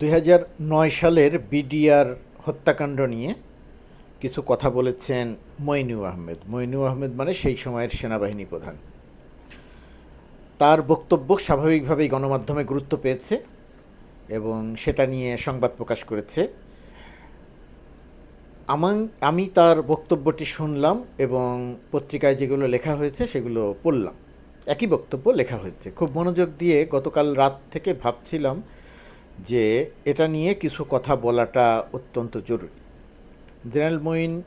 দু হাজার নয় সালের বিডিআর হত্যাকাণ্ড নিয়ে কিছু কথা বলেছেন মইনু আহমেদ। মইনু আহমেদ মানে সেই সময়ের সেনাবাহিনী প্রধান। তার বক্তব্য স্বাভাবিকভাবেই গণমাধ্যমে গুরুত্ব পেয়েছে এবং সেটা নিয়ে সংবাদ প্রকাশ করেছে। আমার আমি তার বক্তব্যটি শুনলাম এবং পত্রিকায় যেগুলো লেখা হয়েছে সেগুলো পড়লাম। একই বক্তব্য লেখা হয়েছে। খুব মনোযোগ দিয়ে গতকাল রাত থেকে ভাবছিলাম যে এটা নিয়ে কিছু কথা বলাটা অত্যন্ত জরুরি। জেনারেল মঈন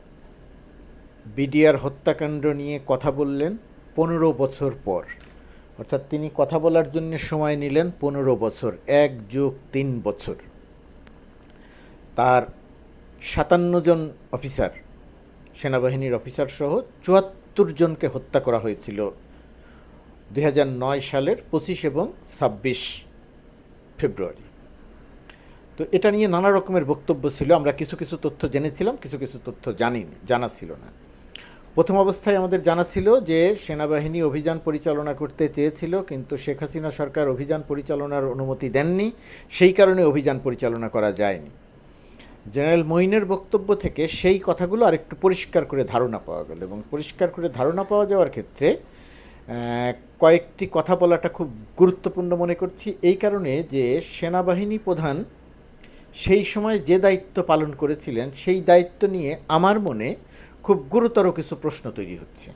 বিডিআর হত্যাকাণ্ড নিয়ে কথা বললেন পনেরো বছর পর। অর্থাৎ তিনি কথা বলার জন্য সময় নিলেন পনেরো বছর, এক যুগ তিন বছর। তার সাতান্ন জন অফিসার, সেনাবাহিনীর অফিসার সহ চুয়াত্তর জনকে হত্যা করা হয়েছিল দু হাজার নয় সালের পঁচিশ এবং ছাব্বিশ ফেব্রুয়ারি। তো এটা নিয়ে নানা রকমের বক্তব্য ছিল। আমরা কিছু কিছু তথ্য জেনেছিলাম, কিছু কিছু তথ্য জানিনি, জানা ছিল না। প্রথম অবস্থায় আমাদের জানা ছিল যে, সেনাবাহিনী অভিযান পরিচালনা করতে চেয়েছিল, কিন্তু শেখ হাসিনা সরকার অভিযান পরিচালনার অনুমতি দেননি। সেই কারণে অভিযান পরিচালনা করা যায়নি। জেনারেল মঈনের বক্তব্য থেকে সেই কথাগুলো আরেকটু পরিষ্কার করে ধারণা পাওয়া গেল এবং পরিষ্কার করে ধারণা পাওয়া যাওয়ার ক্ষেত্রে কয়েকটি কথা বলাটা খুব গুরুত্বপূর্ণ মনে করছি। এই কারণে যে, সেনাবাহিনী প্রধান সেই সময় যে দায়িত্ব পালন করেছিলেন, সেই দায়িত্ব নিয়ে আমার মনে খুব গুরুতর কিছু প্রশ্ন তৈরি হচ্ছে।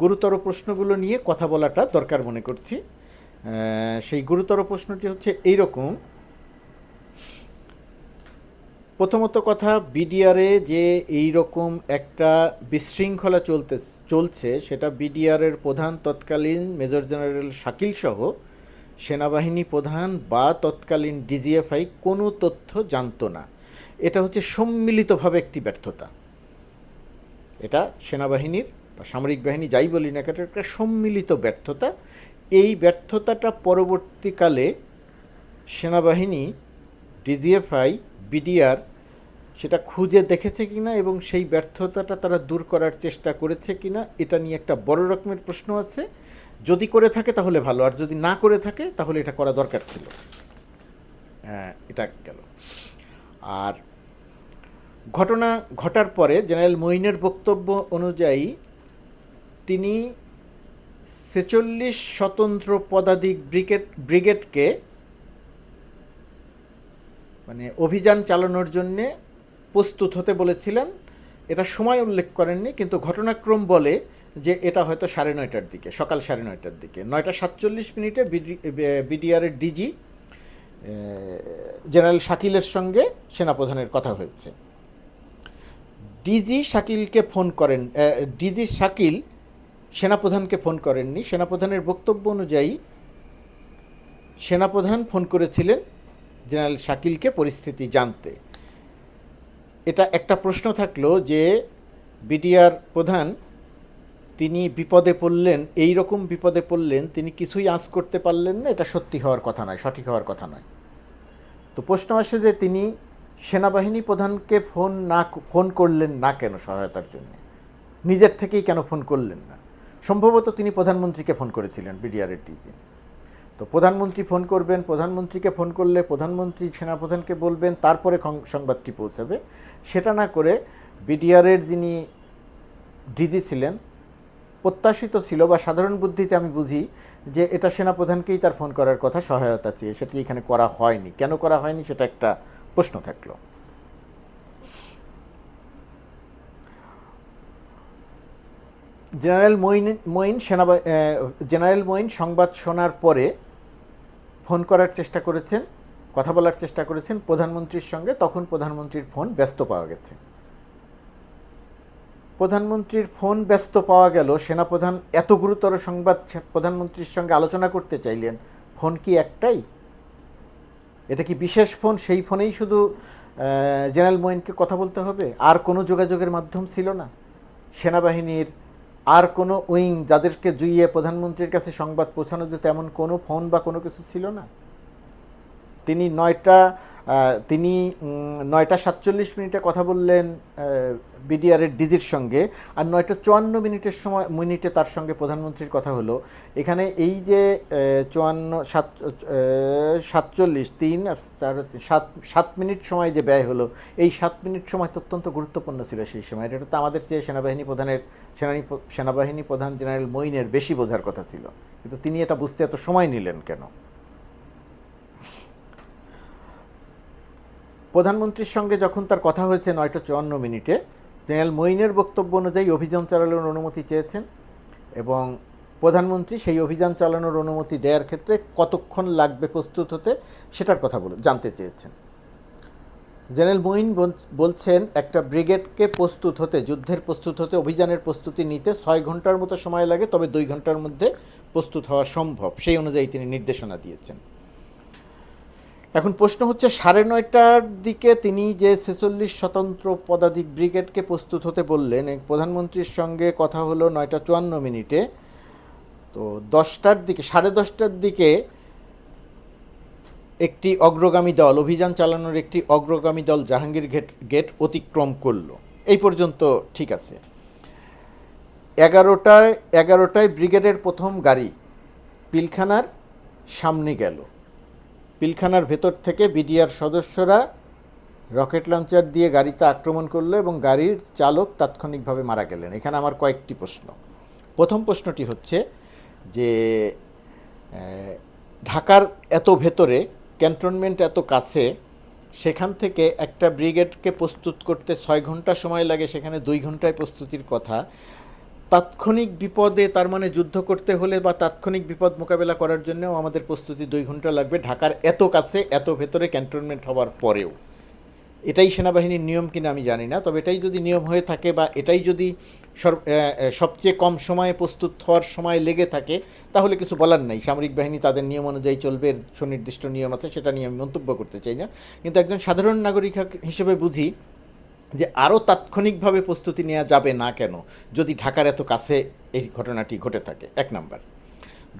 গুরুতর প্রশ্নগুলো নিয়ে কথা বলাটা দরকার মনে করছি। সেই গুরুতর প্রশ্নটি হচ্ছে এই রকম প্রথমত কথা বিডিআরে যে এই রকম একটা বিশৃঙ্খলা চলতে চলছে, সেটা বিডিআরের প্রধান তৎকালীন মেজর জেনারেল শাকিল সহ সেনাবাহিনী প্রধান বা তৎকালীন ডিজিএফআই কোনো তথ্য জানতো না। এটা হচ্ছে সম্মিলিতভাবে একটি ব্যর্থতা। এটা সেনাবাহিনীর বা সামরিক বাহিনী যাই বলি না কেন একটা সম্মিলিত ব্যর্থতা। এই ব্যর্থতাটা পরবর্তীকালে সেনাবাহিনী, ডিজিএফআই, বিডিআর সেটা খুঁজে দেখেছে কিনা এবং সেই ব্যর্থতাটা তারা দূর করার চেষ্টা করেছে কিনা, এটা নিয়ে একটা বড় রকমের প্রশ্ন আছে। যদি করে থাকে তাহলে ভালো, আর যদি না করে থাকে তাহলে এটা করা দরকার ছিল। এটা গেল। আর ঘটনা ঘটার পরে জেনারেল মঈনের বক্তব্য অনুযায়ী তিনি ছেচল্লিশ স্বতন্ত্র পদাধিক ব্রিগেড, ব্রিগেডকে মানে অভিযান চালানোর জন্যে প্রস্তুত হতে বলেছিলেন। এটা সময় উল্লেখ করেননি, কিন্তু ঘটনাক্রম বলে যে এটা হয়তো সাড়ে নয়টার দিকে, সকাল সাড়ে নয়টার দিকে। নয়টা সাতচল্লিশ মিনিটে বিডিআরের ডিজি জেনারেল শাকিলের সঙ্গে সেনাপ্রধানের কথা হয়েছে। ডিজি শাকিলকে ফোন করেন ডিজি শাকিল সেনাপ্রধানকে ফোন করেননি। সেনাপ্রধানের বক্তব্য অনুযায়ী সেনাপ্রধান ফোন করেছিলেন জেনারেল শাকিলকে পরিস্থিতি জানতে। এটা একটা প্রশ্ন থাকল যে বিডিআর প্রধান তিনি বিপদে পড়লেন এই রকম বিপদে পড়লেন, তিনি কিছুই আঁচ করতে পারলেন না, এটা সত্যি হওয়ার কথা নয়, সঠিক হওয়ার কথা নয়। তো প্রশ্ন আসে যে তিনি সেনাবাহিনী প্রধানকে ফোন না ফোন করলেন না কেন সহায়তার জন্য? নিজের থেকেই কেন ফোন করলেন না? সম্ভবত তিনি প্রধানমন্ত্রীকে ফোন করেছিলেন, বিডিআরের ডিজি। তো প্রধানমন্ত্রী ফোন করবেন, প্রধানমন্ত্রীকে ফোন করলে প্রধানমন্ত্রী সেনাপ্রধানকে বলবেন, তারপরে সংবাদটি পৌঁছাবে। সেটা না করে বিডিআরের যিনি ডিজি ছিলেন প্রত্যাশিত ছিল বা সাধারণ বুদ্ধিতে আমি বুঝি যে এটা সেনাপ্রধানকেই তার ফোন করার কথা সহায়তা চেয়ে, সেটি এখানে করা হয়নি? কেন করা হয়নি সেটা একটা প্রশ্ন থাকল। জেনারেল মইন মইন সেনাবা জেনারেল মইন সংবাদ শোনার পরে ফোন করার চেষ্টা করেছেন, কথা বলার চেষ্টা করেছেন প্রধানমন্ত্রীর সঙ্গে, তখন প্রধানমন্ত্রীর ফোন ব্যস্ত পাওয়া গেছে। প্রধানমন্ত্রীর ফোন ব্যস্ত পাওয়া গেল। সেনাপ্রধান এত গুরুতর সংবাদ প্রধানমন্ত্রীর সঙ্গে আলোচনা করতে চাইলেন। ফোন কি একটাই? এটা কি বিশেষ ফোন? সেই ফোনেই শুধু জেনারেল মোয়েনকে কথা বলতে হবে? আর কোনো যোগাযোগের মাধ্যম ছিল না? সেনাবাহিনীর আর কোনো উইং যাদেরকে জুইয়ে প্রধানমন্ত্রীর কাছে সংবাদ পৌঁছানো যেত এমন কোনো ফোন বা কোনো কিছু ছিল না? তিনি নয়টা তিনি নয়টা সাতচল্লিশ মিনিটে কথা বললেন বিডিআরের ডিজির সঙ্গে, আর নয়টা চুয়ান্ন মিনিটের সময়, মিনিটে তার সঙ্গে প্রধানমন্ত্রীর কথা হলো। এখানে এই যে চুয়ান্ন, সাত সাতচল্লিশ, তিন, আর চার সাত সাত মিনিট সময় যে ব্যয় হলো, এই সাত মিনিট সময় অত্যন্ত গুরুত্বপূর্ণ ছিল সেই সময়। এটা তো আমাদের চেয়ে সেনাবাহিনী প্রধানের, সেনানি, সেনাবাহিনী প্রধান জেনারেল মইনের বেশি বোঝার কথা ছিল। কিন্তু তিনি এটা বুঝতে এত সময় নিলেন কেন? প্রধানমন্ত্রীর সঙ্গে যখন তার কথা হয়েছে নয়টা চুয়ান্ন মিনিটে, জেনারেল মইনের বক্তব্য অনুযায়ী অভিযান চালানোর অনুমতি চেয়েছেন এবং প্রধানমন্ত্রী সেই অভিযান চালানোর অনুমতি দেওয়ার ক্ষেত্রে কতক্ষণ লাগবে প্রস্তুত হতে সেটার কথা বলে, জানতে চেয়েছেন। জেনারেল মঈন বলছেন, একটা ব্রিগেডকে প্রস্তুত হতে, যুদ্ধের প্রস্তুত হতে, অভিযানের প্রস্তুতি নিতে ছয় ঘণ্টার মতো সময় লাগে, তবে দুই ঘণ্টার মধ্যে প্রস্তুত হওয়া সম্ভব, সেই অনুযায়ী তিনি নির্দেশনা দিয়েছেন। এখন প্রশ্ন হচ্ছে, সাড়ে নয়টার দিকে তিনি যে ছেচল্লিশ স্বতন্ত্র পদাধিক ব্রিগেডকে প্রস্তুত হতে বললেন প্রধানমন্ত্রীর সঙ্গে কথা হলো নয়টা চুয়ান্ন মিনিটে। তো দশটার দিকে, সাড়ে দশটার দিকে একটি অগ্রগামী দল, অভিযান চালানোর একটি অগ্রগামী দল জাহাঙ্গীর গেট গেট অতিক্রম করল। এই পর্যন্ত ঠিক আছে। এগারোটায় এগারোটায় ব্রিগেডের প্রথম গাড়ি, পিলখানার সামনে গেল। পিলখানার ভেতর থেকে বিডিআর সদস্যরা রকেট লঞ্চার দিয়ে গাড়িতে আক্রমণ করল এবং গাড়ির চালক তাৎক্ষণিকভাবে মারা গেলেন। এখানে আমার কয়েকটি প্রশ্ন। প্রথম প্রশ্নটি হচ্ছে যে ঢাকার এত ভেতরে, ক্যান্টনমেন্ট এত কাছে, সেখান থেকে একটা ব্রিগেডকে প্রস্তুত করতে ছয় ঘণ্টা সময় লাগে, সেখানে দুই ঘন্টায় প্রস্তুতির কথা। তাৎক্ষণিক বিপদে তার মানে যুদ্ধ করতে হলে বা তাৎক্ষণিক বিপদ মোকাবেলা করার জন্যও আমাদের প্রস্তুতি দুই ঘণ্টা লাগবে। ঢাকার এত কাছে, এত ভেতরে ক্যান্টনমেন্ট হওয়ার পরেও। এটাই সেনাবাহিনীর নিয়ম কিনা আমি জানি না, তবে এটাই যদি নিয়ম হয়ে থাকে বা এটাই যদি সবচেয়ে কম সময়ে প্রস্তুত হওয়ার সময় লেগে থাকে, তাহলে কিছু বলার নাই। সামরিক বাহিনী তাদের নিয়ম অনুযায়ী চলবে সুনির্দিষ্ট নিয়ম আছে, সেটা নিয়ে আমি মন্তব্য করতে চাই না। কিন্তু একজন সাধারণ নাগরিক হিসেবে বুঝি যে আরও তাৎক্ষণিকভাবে প্রস্তুতি নেওয়া যাবে না কেন, যদি ঢাকার এত কাছে এই ঘটনাটি ঘটে থাকে। এক নাম্বার।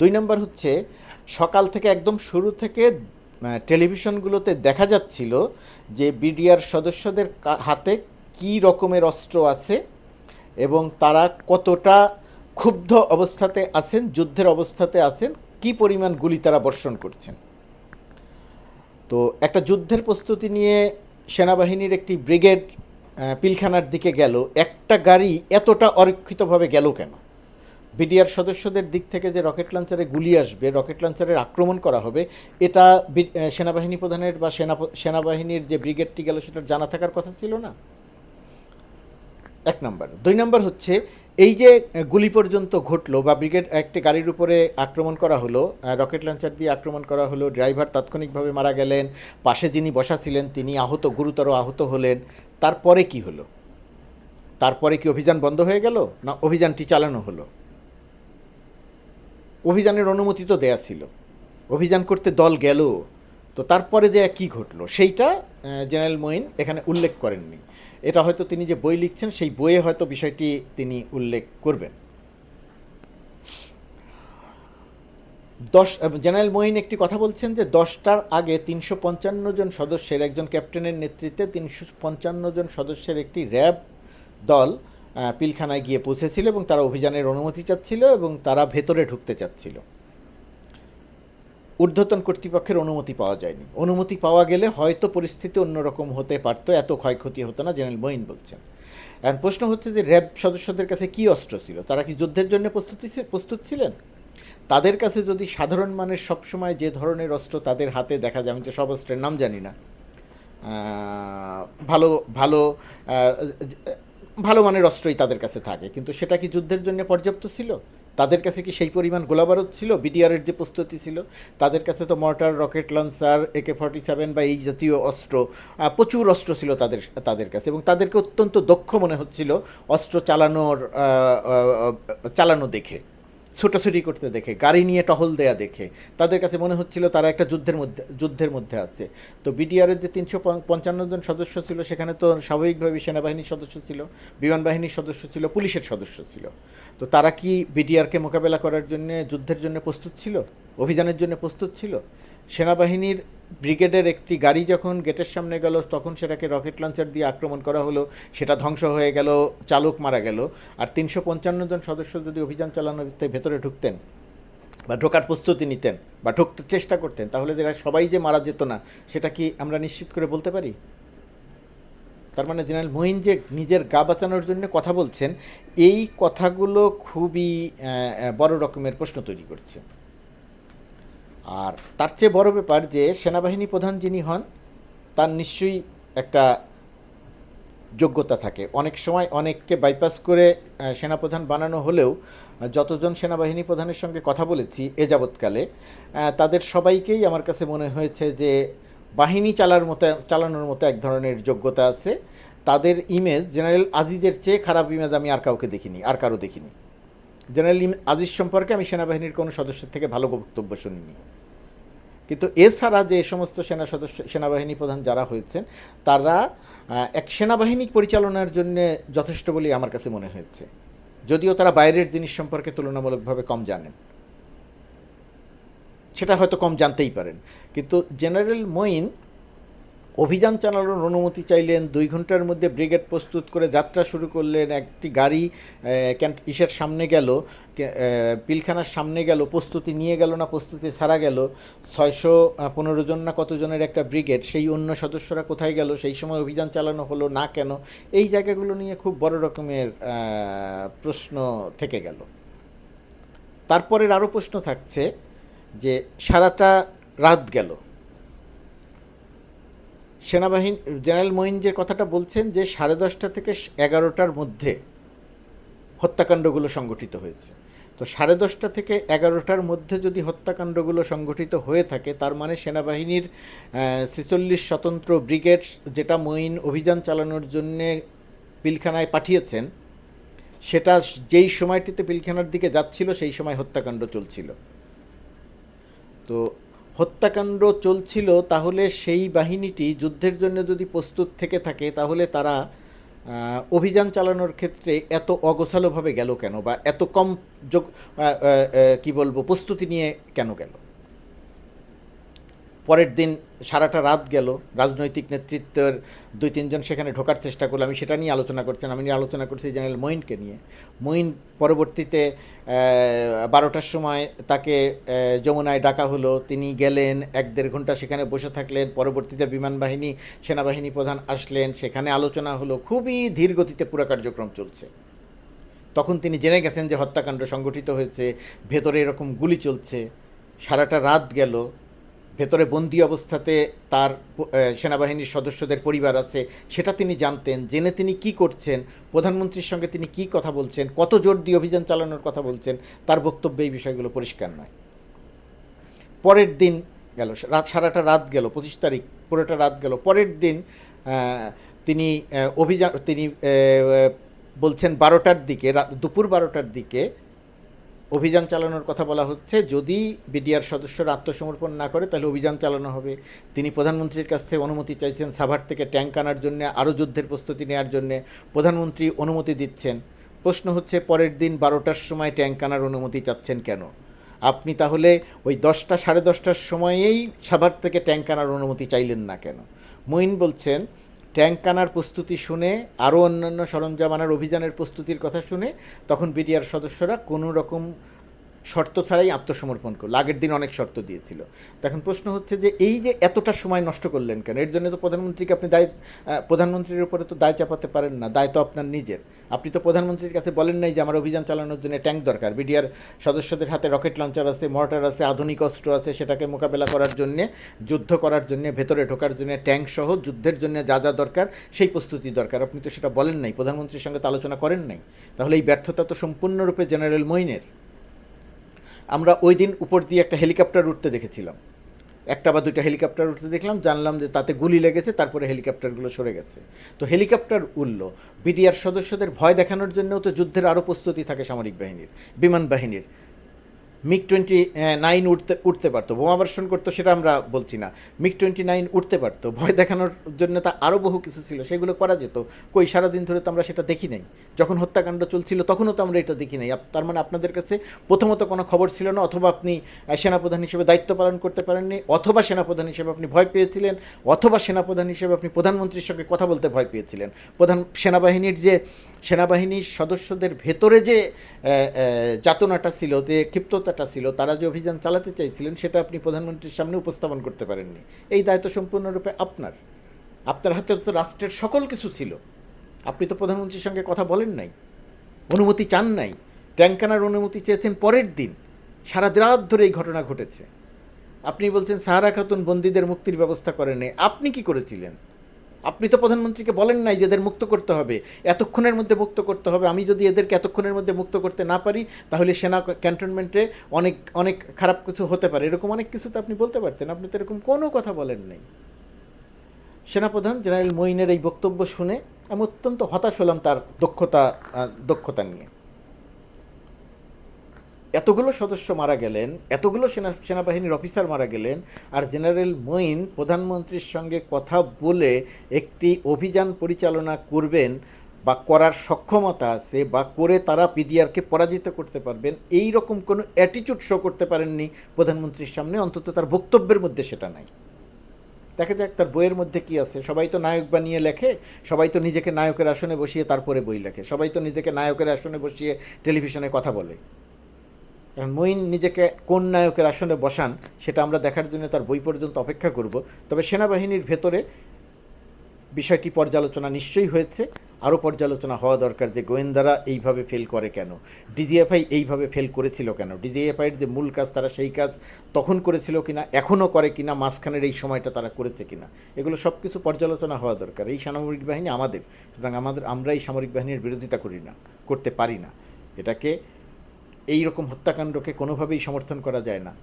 দুই নাম্বার হচ্ছে, সকাল থেকে একদম শুরু থেকে টেলিভিশনগুলোতে দেখা যাচ্ছিল যে বিডিআর সদস্যদের হাতে কী রকমের অস্ত্র আছে এবং তারা কতটা ক্ষুব্ধ অবস্থাতে আছেন, যুদ্ধের অবস্থাতে আছেন, কি পরিমাণ গুলি তারা বর্ষণ করছেন। তো একটা যুদ্ধের প্রস্তুতি নিয়ে সেনাবাহিনীর একটি ব্রিগেড পিলখানার দিকে গেল, একটা গাড়ি এতটা অরক্ষিতভাবে গেল কেন? বিডিআর সদস্যদের দিক থেকে যে রকেট লঞ্চারে গুলি আসবে, রকেট লঞ্চারের আক্রমণ করা হবে, এটা সেনাবাহিনী প্রধানের বা সেনা, সেনাবাহিনীর যে ব্রিগেডটি গেল সেটার জানা থাকার কথা ছিল না? এক নম্বর। দুই নম্বর হচ্ছে, এই যে গুলি পর্যন্ত ঘটলো বা ব্রিগেড, একটি গাড়ির উপরে আক্রমণ করা হলো রকেট লঞ্চার দিয়ে আক্রমণ করা হলো, ড্রাইভার তাৎক্ষণিকভাবে মারা গেলেন, পাশে যিনি বসা ছিলেন তিনি আহত, গুরুতর আহত হলেন তারপরে কি হলো? তারপরে কি অভিযান বন্ধ হয়ে গেল না অভিযানটি চালানো হলো? অভিযানের অনুমতি তো দেয়া ছিল। অভিযান করতে দল গেল, তো তারপরে যে কি ঘটলো সেইটা জেনারেল মঈন এখানে উল্লেখ করেননি। এটা হয়তো তিনি যে বই লিখছেন, সেই বইয়ে হয়তো বিষয়টি তিনি উল্লেখ করবেন। দশ জেনারেল মঈন একটি কথা বলছেন যে দশটার আগে তিনশো পঞ্চান্ন জন সদস্যের একজন ক্যাপ্টেনের নেতৃত্বে তিনশো পঞ্চান্ন জন সদস্যের একটি র্যাব দল পিলখানায় গিয়ে পৌঁছেছিল এবং তারা অভিযানের অনুমতি চাচ্ছিল এবং তারা ভেতরে ঢুকতে চাচ্ছিল। ঊর্ধ্বতন কর্তৃপক্ষের অনুমতি পাওয়া যায়নি। অনুমতি পাওয়া গেলে হয়তো পরিস্থিতি অন্যরকম হতে পারতো, এত ক্ষয়ক্ষতি হতো না, জেনারেল মঈন বলছেন। এখন প্রশ্ন হচ্ছে যে র্যাব সদস্যদের কাছে কি অস্ত্র ছিল? তারা কি যুদ্ধের জন্য প্রস্তুতি প্রস্তুত ছিলেন? তাদের কাছে যদি সাধারণ মানুষ সবসময় যে ধরনের অস্ত্র তাদের হাতে দেখা যায়, আমি তো সব অস্ত্রের নাম জানি না ভালো ভালো ভালো মানের অস্ত্রই তাদের কাছে থাকে, কিন্তু সেটা কি যুদ্ধের জন্য পর্যাপ্ত ছিল? তাদের কাছে কি সেই পরিমাণ গোলাবারুদ ছিল? বিডিআরের যে প্রস্তুতি ছিল, তাদের কাছে তো mortar, rocket launcher A K forty seven বা এই জাতীয় অস্ত্র প্রচুর অস্ত্র ছিল তাদের তাদের কাছে এবং তাদেরকে অত্যন্ত দক্ষ মনে হচ্ছিল অস্ত্র চালানোর চালানো দেখে। ছোটাছুটি করতে দেখে, গাড়ি নিয়ে টহল দেয়া দেখে। তাদের কাছে মনে হচ্ছিল তারা একটা যুদ্ধের মধ্যে যুদ্ধের মধ্যে আছে। তো বিডিআরের যে তিনশো পঞ্চান্ন জন সদস্য ছিল, সেখানে তো স্বাভাবিকভাবে সেনাবাহিনীর সদস্য ছিল, বিমান বাহিনীর সদস্য ছিল, পুলিশের সদস্য ছিল। তো তারা কি বিডিআরকে মোকাবেলা করার জন্য, যুদ্ধের জন্য প্রস্তুত ছিল? অভিযানের জন্য প্রস্তুত ছিল? সেনাবাহিনীর ব্রিগেডের একটি গাড়ি যখন গেটের সামনে গেল, তখন সেটাকে রকেট লঞ্চার দিয়ে আক্রমণ করা হলো। সেটা ধ্বংস হয়ে গেল, চালক মারা গেল। আর তিনশো পঞ্চান্ন জন সদস্য যদি অভিযান চালানোতে ভেতরে ঢুকতেন বা ঢোকার প্রস্তুতি নিতেন বা ঢুকতে চেষ্টা করতেন, তাহলে যারা সবাই যে মারা যেত না, সেটা কি আমরা নিশ্চিত করে বলতে পারি? তার মানে জেনারেল মহিন যে নিজের গা বাঁচানোর জন্য কথা বলছেন, এই কথাগুলো খুবই বড় রকমের প্রশ্ন তৈরি করছে। আর তার চেয়ে বড় ব্যাপার যে সেনাবাহিনী প্রধান যিনি হন, তার নিশ্চয়ই একটা যোগ্যতা থাকে। অনেক সময় অনেককে বাইপাস করে সেনাপ্রধান বানানো হলেও যতজন সেনাবাহিনী প্রধানের সঙ্গে কথা বলেছি এ যাবৎকালে তাদের সবাইকেই আমার কাছে মনে হয়েছে যে বাহিনী চালার মতো, চালানোর মতো এক ধরনের যোগ্যতা আছে। তাদের ইমেজ জেনারেল আজিজের চেয়ে খারাপ ইমেজ আমি আর কাউকে দেখিনি, আর কারও দেখিনি। জেনারেল আজিজ সম্পর্কে আমি সেনাবাহিনীর কোনো সদস্যের থেকে ভালো বক্তব্য শুনিনি। কিন্তু এছাড়া যে সমস্ত সেনা সদস্য, সেনাবাহিনী প্রধান যারা হয়েছেন, তারা এক সেনাবাহিনী পরিচালনার জন্য যথেষ্ট বলেই আমার কাছে মনে হয়েছে। যদিও তারা বাইরের জিনিস সম্পর্কে তুলনামূলকভাবে কম জানেন। সেটা হয়তো কম জানতেই পারেন। কিন্তু জেনারেল মঈন অভিযান চালানোর অনুমতি চাইলেন, দুই ঘণ্টার মধ্যে ব্রিগেড প্রস্তুত করে যাত্রা শুরু করলেন, একটি গাড়ি ইসের সামনে গেল পিলখানার সামনে গেল, প্রস্তুতি নিয়ে গেল না, প্রস্তুতি ছাড়া গেল, ছয়শো পনেরো জন না কতজনের একটা ব্রিগেড, সেই অন্য সদস্যরা কোথায় গেল, সেই সময় অভিযান চালানো হলো না কেন, এই জায়গাগুলো নিয়ে খুব বড় রকমের প্রশ্ন থেকে গেল। তারপরের আরও প্রশ্ন থাকছে যে সারাটা রাত গেল। সেনাবাহিনী, জেনারেল মঈন যে কথাটা বলছেন যে সাড়ে দশটা থেকে এগারোটার মধ্যে হত্যাকাণ্ডগুলো সংগঠিত হয়েছে। তো সাড়ে দশটা থেকে এগারোটার মধ্যে যদি হত্যাকাণ্ডগুলো সংগঠিত হয়ে থাকে, তার মানে সেনাবাহিনীর ছেচল্লিশ স্বতন্ত্র ব্রিগেড যেটা মঈন অভিযান চালানোর জন্যে পিলখানায় পাঠিয়েছেন, সেটা যেই সময়টিতে পিলখানার দিকে যাচ্ছিল, সেই সময় হত্যাকাণ্ড চলছিল। তো হত্যাকাণ্ড চলছিল, তাহলে সেই বাহিনীটি যুদ্ধের জন্য যদি প্রস্তুত থেকে থাকে, তাহলে তারা অভিযান চালানোর ক্ষেত্রে এত অগোছালোভাবে গেল কেন? বা এত কম যোগ কি বলব, প্রস্তুতি নিয়ে কেন গেল? পরের দিন সারাটা রাত গেল, রাজনৈতিক নেতৃত্বের দুই, তিনজন সেখানে ঢোকার চেষ্টা করল। আমি সেটা নিয়ে আলোচনা করছেন আমি নিয়ে আলোচনা করছি জেনারেল মঈনকে নিয়ে। মঈন পরবর্তীতে বারোটার সময় তাকে যমুনায় ডাকা হলো। তিনি গেলেন, এক দেড় ঘণ্টা সেখানে বসে থাকলেন। পরবর্তীতে বিমান বাহিনী, সেনাবাহিনী প্রধান আসলেন। সেখানে আলোচনা হলো। খুবই ধীর গতিতে পুরো কার্যক্রম চলছে। তখন তিনি জেনে গেছেন যে হত্যাকাণ্ড সংগঠিত হয়েছে। ভেতরে এরকম গুলি চলছে। সারাটা রাত গেল। ভেতরে বন্দি অবস্থাতে তার সেনাবাহিনীর সদস্যদের পরিবার আছে, সেটা তিনি জানতেন, জেনে তিনি কি করছেন, প্রধানমন্ত্রীর সঙ্গে তিনি কি কথা বলছেন, কত জোর দিয়ে অভিযান চালানোর কথা বলছেন, তার বক্তব্যে এই বিষয়গুলো পরিষ্কার নয়। পরের দিন গেল রাত সারাটা রাত গেল, পঁচিশ তারিখ, পুরোটা রাত গেল, পরের দিন তিনি অভিযান, তিনি বলছেন বারোটার দিকে দুপুর বারোটার দিকে অভিযান চালানোর কথা বলা হচ্ছে। যদি বিডিআর সদস্যরা আত্মসমর্পণ না করে, তাহলে অভিযান চালানো হবে। তিনি প্রধানমন্ত্রীর কাছ থেকে অনুমতি চাইছেন সাভার থেকে ট্যাঙ্ক আনার জন্য, আরও যুদ্ধের প্রস্তুতি নেওয়ার জন্য। প্রধানমন্ত্রী অনুমতি দিচ্ছেন। প্রশ্ন হচ্ছে, পরের দিন বারোটার সময় ট্যাঙ্ক আনার অনুমতি চাচ্ছেন কেন? আপনি তাহলে ওই দশটা, সাড়ে দশটার সময়েই সাভার থেকে ট্যাঙ্ক আনার অনুমতি চাইলেন না কেন? মঈন বলছেন ট্যাঙ্ক আনার প্রস্তুতি শুনে, আরও অন্যান্য সরঞ্জাম আনার অভিযানের প্রস্তুতির কথা শুনে, তখন বিডিআর সদস্যরা কোনো রকম শর্ত ছাড়াই আত্মসমর্পণ করল। আগের দিন অনেক শর্ত দিয়েছিল। এখন প্রশ্ন হচ্ছে যে, এই যে এতটা সময় নষ্ট করলেন কেন? এর জন্য তো প্রধানমন্ত্রীকে আপনি দায় প্রধানমন্ত্রীর উপরে তো দায় চাপাতে পারেন না। দায় তো আপনার নিজের। আপনি তো প্রধানমন্ত্রীর কাছে বলেন নাই যে, আমার অভিযান চালানোর জন্য ট্যাঙ্ক দরকার। বিডিআর সদস্যদের হাতে রকেট লঞ্চার আছে, মর্টার আছে, আধুনিক অস্ত্র আছে, সেটাকে মোকাবেলা করার জন্য, যুদ্ধ করার জন্য, ভেতরে ঢোকার জন্য ট্যাঙ্ক সহ যুদ্ধের জন্য যা যা দরকার, সেই প্রস্তুতি দরকার। আপনি তো সেটা বলেন নাই। প্রধানমন্ত্রীর সঙ্গে তো আলোচনা করেন নাই। তাহলে এই ব্যর্থতা তো সম্পূর্ণরূপে জেনারেল মইনের। আমরা ওই দিন উপর দিয়ে একটা হেলিকপ্টার উঠতে দেখেছিলাম। একটা বা দুইটা হেলিকপ্টার উঠতে দেখলাম, জানলাম যে তাতে গুলি লেগেছে, তারপরে হেলিকপ্টারগুলো সরে গেছে। তো হেলিকপ্টার উঠল বিডিআর সদস্যদের ভয় দেখানোর জন্যও তো যুদ্ধের আরও প্রস্তুতি থাকে সামরিক বাহিনীর, বিমান বাহিনীর। মিগ টোয়েন্টি নাইন উঠতে উঠতে পারতো। বোমাবর্ষণ করতো সেটা আমরা বলছি না। মিগ টোয়েন্টি নাইন উঠতে পারতো। ভয় দেখানোর জন্য তা আরও বহু কিছু ছিল। সেগুলো করা যেত। কই, সারাদিন ধরে তো আমরা সেটা দেখি নাই। যখন হত্যাকাণ্ড চলছিল, তখনও তো আমরা এটা দেখি নাই। তার মানে আপনাদের কাছে প্রথমত কোনো খবর ছিল না, অথবা আপনি সেনাপ্রধান হিসেবে দায়িত্ব পালন করতে পারেননি, অথবা সেনাপ্রধান হিসেবে আপনি ভয় পেয়েছিলেন, অথবা সেনাপ্রধান হিসেবে আপনি প্রধানমন্ত্রীর সঙ্গে কথা বলতে ভয় পেয়েছিলেন। প্রধান সেনাবাহিনীর যে সেনাবাহিনীর সদস্যদের ভেতরে যে যাতনাটা ছিল, যে ক্ষিপ্ততাটা ছিল, তারা যে অভিযান চালাতে চাইছিলেন, সেটা আপনি প্রধানমন্ত্রীর সামনে উপস্থাপন করতে পারেননি। এই দায়িত্ব সম্পূর্ণরূপে আপনার। আপনার হাতে তো রাষ্ট্রের সকল কিছু ছিল। আপনি তো প্রধানমন্ত্রীর সঙ্গে কথা বলেন নাই, অনুমতি চান নাই। ট্যাঙ্কানার অনুমতি চেয়েছেন পরের দিন। সারা রাত ধরে এই ঘটনা ঘটেছে। আপনি বলছেন, সাহারা খাতুন বন্দীদের মুক্তির ব্যবস্থা করেন আপনি কি করেছিলেন? আপনি তো প্রধানমন্ত্রীকে বলেন নাই যে এদের মুক্ত করতে হবে। এতক্ষণের মধ্যে মুক্ত করতে হবে। আমি যদি এদেরকে এতক্ষণের মধ্যে মুক্ত করতে না পারি, তাহলে সেনা ক্যান্টনমেন্টে অনেক অনেক খারাপ কিছু হতে পারে। এরকম অনেক কিছু তো আপনি বলতে পারতেন। আপনি তো এরকম কোনো কথা বলেন নাই। সেনাপ্রধান জেনারেল মঈনের এই বক্তব্য শুনে আমি অত্যন্ত হতাশ হলাম তার দক্ষতা দক্ষতা নিয়ে। এতগুলো সদস্য মারা গেলেন, এতগুলো সেনা, সেনাবাহিনীর অফিসার মারা গেলেন, আর জেনারেল মঈন প্রধানমন্ত্রীর সঙ্গে কথা বলে একটি অভিযান পরিচালনা করবেন বা করার সক্ষমতা আছে বা করে তারা পিডিআরকে পরাজিত করতে পারবেন, এই রকম কোনো অ্যাটিচিউড শো করতে পারেননি প্রধানমন্ত্রীর সামনে, অন্তত তার বক্তব্যের মধ্যে সেটা নাই। দেখা যাক তার বইয়ের মধ্যে কি আছে। সবাই তো নায়ক বানিয়ে লেখে, সবাই তো নিজেকে নায়কের আসনে বসিয়ে তারপরে বই লেখে, সবাই তো নিজেকে নায়কের আসনে বসিয়ে টেলিভিশনে কথা বলে। মঈন নিজেকে কোন নায়কের আসনে বসান, সেটা আমরা দেখার জন্য তার বই পর্যন্ত অপেক্ষা করব। তবে সেনাবাহিনীর ভেতরে বিষয়টি পর্যালোচনা নিশ্চয়ই হয়েছে। আরও পর্যালোচনা হওয়া দরকার যে গোয়েন্দারা এইভাবে ফেল করে কেন? ডিজিএফআই এইভাবে ফেল করেছিল কেন? ডিজিএফআইয়ের যে মূল কাজ, তারা সেই কাজ তখন করেছিল কিনা, এখনও করে কিনা, মাঝখানের এই সময়টা তারা করেছে কিনা, এগুলো সব কিছু পর্যালোচনা হওয়া দরকার। এই সামরিক বাহিনী আমাদের, সুতরাং আমাদের আমরা এই সামরিক বাহিনীর বিরোধিতা করি না, করতে পারি না। এটাকে এই রকম হত্যাকাণ্ডকে কোনোভাবেই সমর্থন করা যায় না।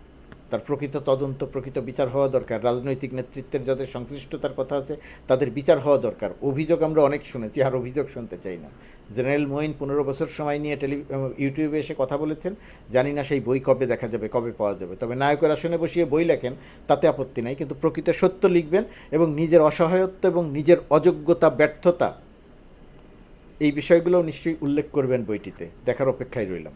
তার প্রকৃত তদন্ত, প্রকৃত বিচার হওয়া দরকার। রাজনৈতিক নেতৃত্বের যাদের সংশ্লিষ্টতার কথা আছে, তাদের বিচার হওয়া দরকার। অভিযোগ আমরা অনেক শুনেছি, আর অভিযোগ শুনতে চাই না। জেনারেল মঈন পনেরো বছর সময় নিয়ে টেলি ইউটিউবে এসে কথা বলেছেন। জানি না সেই বই কবে দেখা যাবে, কবে পাওয়া যাবে। তবে নায়কের আসনে বসিয়ে বই লেখেন, তাতে আপত্তি নাই। কিন্তু প্রকৃত সত্য লিখবেন এবং নিজের অসহায়ত্ব এবং নিজের অযোগ্যতা, ব্যর্থতা, এই বিষয়গুলোও নিশ্চয়ই উল্লেখ করবেন বইটিতে। দেখার অপেক্ষায় রইলাম।